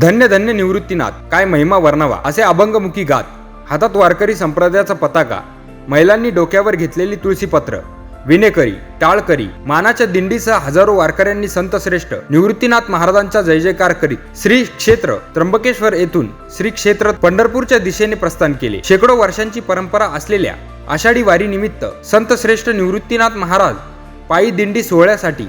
धन्य धन्य निवृत्तीनाथ काय महिमा वर्णावा असे अभंगमुखी गात. हातात वारकरी संप्रदायाचा पताका महिलांनी डोक्यावर घेतलेली तुळशीपत्र विनेकरी टाळकरी मानाच्या दिंडीसह हजारो वारकऱ्यांनी संत श्रेष्ठ निवृत्तीनाथ महाराजांचा जय जयकार करीत श्री क्षेत्र त्र्यंबकेश्वर येथून श्री क्षेत्र पंढरपूरच्या दिशेने प्रस्थान केले. शेकडो वर्षांची परंपरा असलेल्या आषाढी वारी निमित्त संत श्रेष्ठ निवृत्तीनाथ महाराज पायी दिंडी सोहळ्यासाठी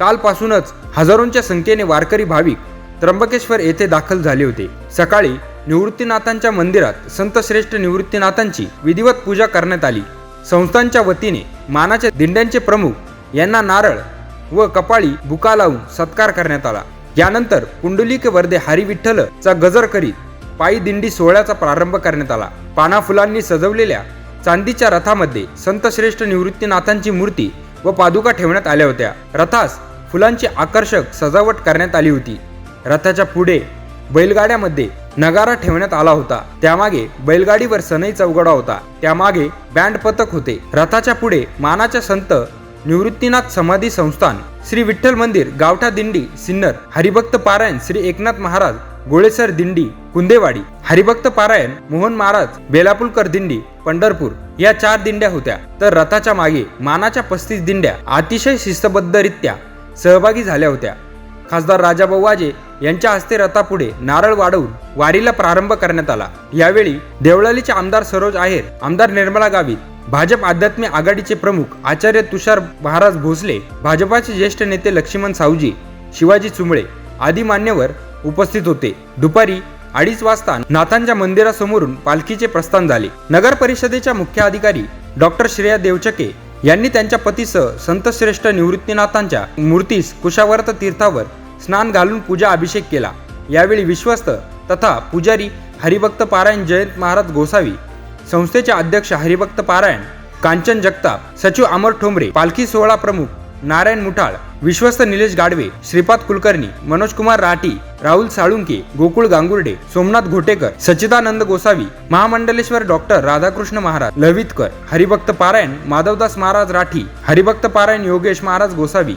कालपासूनच हजारोंच्या संख्येने वारकरी भाविक त्र्यंबकेश्वर येथे दाखल झाले होते. सकाळी निवृत्तीनाथांच्या मंदिरात संतश्रेष्ठ निवृत्तीनाथांची विधिवत पूजा करण्यात आली. संस्थांच्या वतीने मानाच्या दिंड्यांचे प्रमुख यांना नारळ व कपाळी बुका लावून सत्कार करण्यात आला. यानंतर पुंडलिक वर्धे हरी विठ्ठलचा गजर करीत पायी दिंडी सोहळ्याचा प्रारंभ करण्यात आला. पाना फुलांनी सजवलेल्या चांदीच्या रथामध्ये संत श्रेष्ठ निवृत्तीनाथांची मूर्ती व पादुका ठेवण्यात आल्या होत्या. रथास फुलांची आकर्षक सजावट करण्यात आली होती. रथाच्या पुढे बैलगाड्यामध्ये नगारा ठेवण्यात आला होता. त्यामागे बैलगाडीवर सनई चौघडा होता. त्यामागे बँड पथक होते. रथाच्या पुढे मानाच्या संत निवृत्तीनाथ समाधी संस्थान श्री विठ्ठल मंदिर गावठा दिंडी सिन्नर हरिभक्त पारायण श्री एकनाथ महाराज गोळेसर दिंडी कुंदेवाडी हरिभक्त पारायण मोहन महाराज बेलापूलकर दिंडी पंढरपूर या चार दिंड्या होत्या. तर रथाच्या मागे मानाच्या पस्तीस दिंड्या अतिशय शिस्तबद्धरित्या सहभागी झाल्या होत्या. खासदार राजाभाऊ वाजे यांच्या हस्ते रथापुढे नारळ वाढवून वारीला प्रारंभ करण्यात आला. यावेळी देवळालीचे आमदार सरोज आहेर आमदार निर्मला गावित भाजप आध्यात्मिक आघाडीचे प्रमुख आचार्य तुषार महाराज भोसले भाजपाचे ज्येष्ठ नेते लक्ष्मण सावजी शिवाजी चुंबळे आदी मान्यवर उपस्थित होते. दुपारी अडीच वाजता नाथांच्या मंदिरासमोरून पालखीचे प्रस्थान झाले. नगर परिषदेच्या मुख्य अधिकारी डॉक्टर श्रेया देवचके यांनी त्यांच्या पतीसह संतश्रेष्ठ निवृत्तीनाथांच्या मूर्तीस कुशावर्त तीर्थावर स्नान घालून पूजा अभिषेक केला. यावेळी विश्वस्त तथा पुजारी हरिभक्त पारायण जयंत महाराज गोसावी संस्थेचे अध्यक्ष हरिभक्त पारायण कांचन जगताप सचिव अमर ठोंबरे पालखी सोहळा प्रमुख नारायण मुठाळ विश्वस्त निलेश गाडवे श्रीपाद कुलकर्णी मनोज कुमार राठी राहुल साळुंके गोकुळ गांगुर्डे सोमनाथ घोटेकर सचिदानंद गोसावी महामंडलेश्वर डॉक्टर राधाकृष्ण महाराज लवितकर हरिभक्त पारायण माधवदास महाराज राठी हरिभक्त पारायण योगेश महाराज गोसावी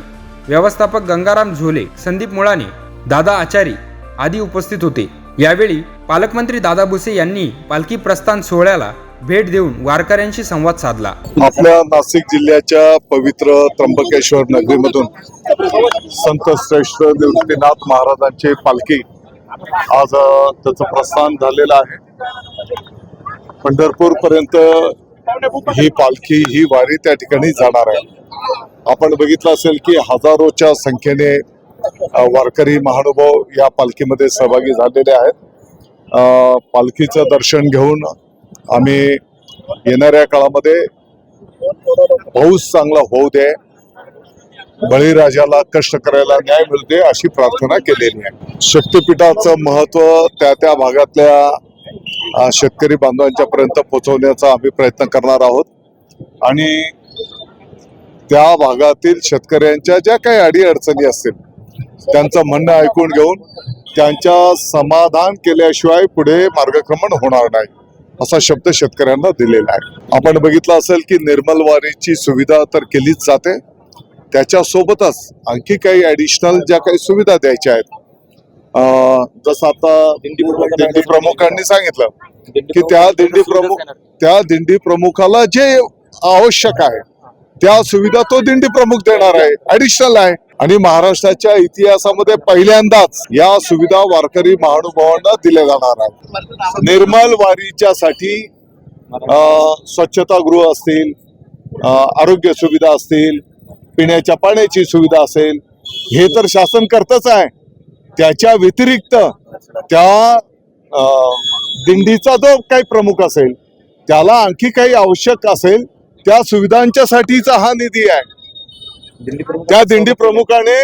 व्यवस्थापक गंगाराम झोले संदीप मुळाने दादा आचारी आदी उपस्थित होते. यावेळी पालकमंत्री दादा भुसे यांनी पालखी प्रस्थान सोहळ्याला भेट देऊन वारकऱ्यांशी संवाद साधला. आपल्या नाशिक जिल्ह्याच्या पवित्र त्र्यंबकेश्वर नगरीमधून संत श्रेष्ठ निवृत्तीनाथ महाराजांची पालखी आज त्याचं प्रस्थान झालेलं आहे. पंढरपूर पर्यंत ही पालखी ही वारी त्या ठिकाणी जाणार आहे. आपण बघितलं असेल की हजारोच्या संख्येने वारकरी महानुभाव या पालखीमध्ये सहभागी झालेले आहेत. पालखीचं दर्शन घेऊन आम्ही येणाऱ्या काळामध्ये पाऊस चांगला होऊ दे बळीराजाला कष्ट करायला न्याय मिळू दे अशी प्रार्थना केलेली आहे. शक्तीपीठाचं महत्त्व त्या त्या भागातल्या शेतकरी बांधवांच्या पर्यंत पोहोचवण्याचा आम्ही प्रयत्न करणार आहोत. आणि त्या भागातील शेतकऱ्यांच्या ज्या काही अडीअडचणी असतील त्यांचं म्हणणं ऐकून घेऊन त्यांच्या समाधान केल्याशिवाय पुढे मार्गक्रमण होणार नाही असा शब्द शेतकऱ्यांना दिलेला आहे. आपण बघितलं असेल की निर्मल वारीची सुविधा तर केलीच जाते. त्याच्या सोबतच आणखी काही ऍडिशनल ज्या काही सुविधा द्यायच्या आहेत जसं आता दिंडी प्रमुखांनी सांगितलं. की त्या दिंडी प्रमुख त्या दिंडी प्रमुखाला जे आवश्यक आहे त्या सुविधा तो दिंडी प्रमुख देणार आहे. ऍडिशनल आहे. आणि महाराष्ट्राच्या इतिहासामध्ये पहिल्यांदाच या सुविधा वारकरी महानुभावांना दिल्या जाणार आहेत. निर्मल वारीच्यासाठी स्वच्छता स्वच्छतागृह असतील आरोग्य सुविधा असतील पिण्याच्या पाण्याची सुविधा असेल हे तर शासन करतच आहे. त्याच्या व्यतिरिक्त त्या दिंडीचा जो काही प्रमुख असेल त्याला आणखी काही आवश्यक असेल त्या सुविधांच्यासाठीचा हा निधी आहे. त्या दिंडी प्रमुखाने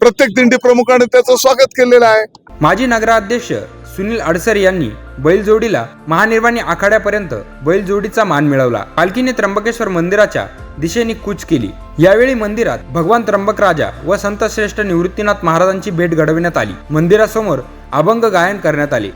प्रत्येक दिंडी प्रमुखाने त्याचं स्वागत केलेलं आहे. माजी नगराध्यक्ष सुनील अडसर यांनी बैलजोडीला महानिर्वाणी आखाड्यापर्यंत बैलजोडीचा मान मिळवला. पालखीने त्र्यंबकेश्वर मंदिराच्या दिशेने कूच केली. यावेळी मंदिरात भगवान त्र्यंबक राजा व संत श्रेष्ठ निवृत्तीनाथ महाराजांची भेट घडविण्यात आली. मंदिरासमोर अभंग गायन करण्यात आले.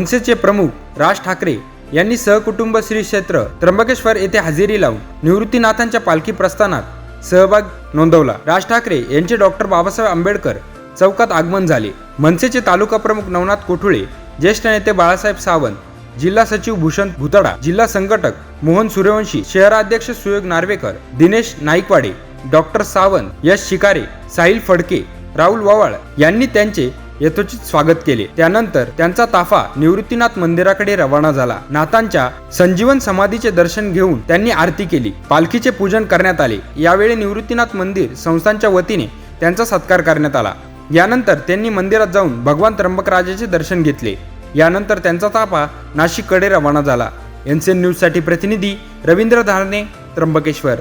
मनसेचे प्रमुख राज ठाकरे यांनी सहकुटुंब श्री क्षेत्र त्र्यंबकेश्वर येथे हजेरी लावून निवृत्तीनाथांच्या पालखी प्रस्थानात सहभाग नोंदवला. राज ठाकरे यांचे डॉक्टर बाबासाहेब आंबेडकर चौकात आगमन झाले. मनसेचे तालुका प्रमुख नवनाथ कोठुळे ज्येष्ठ नेते बाळासाहेब सावंत जिल्हा सचिव भूषण भुतडा जिल्हा संघटक मोहन सूर्यवंशी शहराध्यक्ष सुयोग नार्वेकर दिनेश नाईकवाडे डॉक्टर सावंत यश शिकारे साहिल फडके राहुल वावाळ यांनी त्यांचे यथोचित स्वागत केले. त्यानंतर त्यांचा ताफा निवृत्तीनाथ मंदिराकडे रवाना झाला. नाथांच्या संजीवन समाधीचे दर्शन घेऊन त्यांनी आरती केली. पालखीचे पूजन करण्यात आले. यावेळी निवृत्तीनाथ मंदिर संस्थांच्या वतीने त्यांचा सत्कार करण्यात आला. यानंतर त्यांनी मंदिरात जाऊन भगवान त्र्यंबकराजाचे दर्शन घेतले. यानंतर त्यांचा ताफा नाशिककडे रवाना झाला. एनसीएन न्यूजसाठी प्रतिनिधी रवींद्र धारणे त्र्यंबकेश्वर.